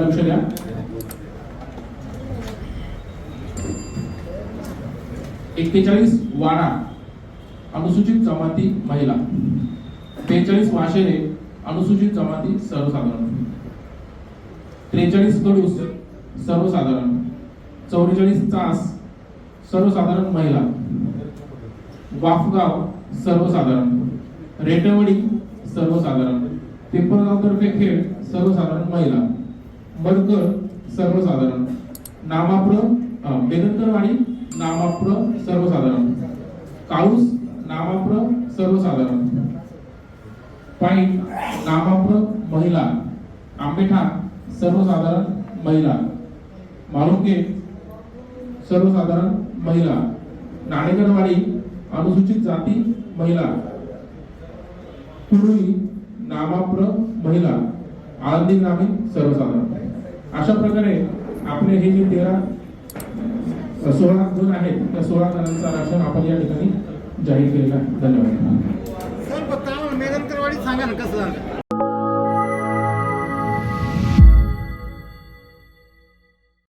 लक्ष एक्केचाळीस वाडा अनुसूचित जमाती महिला. बेचाळीस वाशेरे अनुसूचित जमाती सर्वसाधारण. त्रेचाळीस कडूस सर्वसाधारण. चौवेचाळीस तास सर्वसाधारण महिला. वाफगाव सर्वसाधारण. रेटवडी सर्वसाधारण. पिंपळगाव तर्फे खेळ सर्वसाधारण महिला. मडकर सर्वसाधारण. नामाप्र अं, आणि नामाप्र सर्वसाधारण. काऊस नामाप्र सर्वसाधारण. पाईन नामाप्र महिला. आंबेठा सर्वसाधारण महिला. मारुंगे सर्वसाधारण महिला. नाणेकरवाडी अनुसूचित जाती महिला. कुरुई नामाप्र महिला. आळंदी ग्रामीण सर्वसाधारण. अशा प्रकारे आपले हे जे तेरा सोळा जण आहेत त्या सोळा जणांचा राशन आपण या ठिकाणी जाहीर केलेला आहे. धन्यवाद. सर फक्त आम्हाला सांगा ना कसं झालं?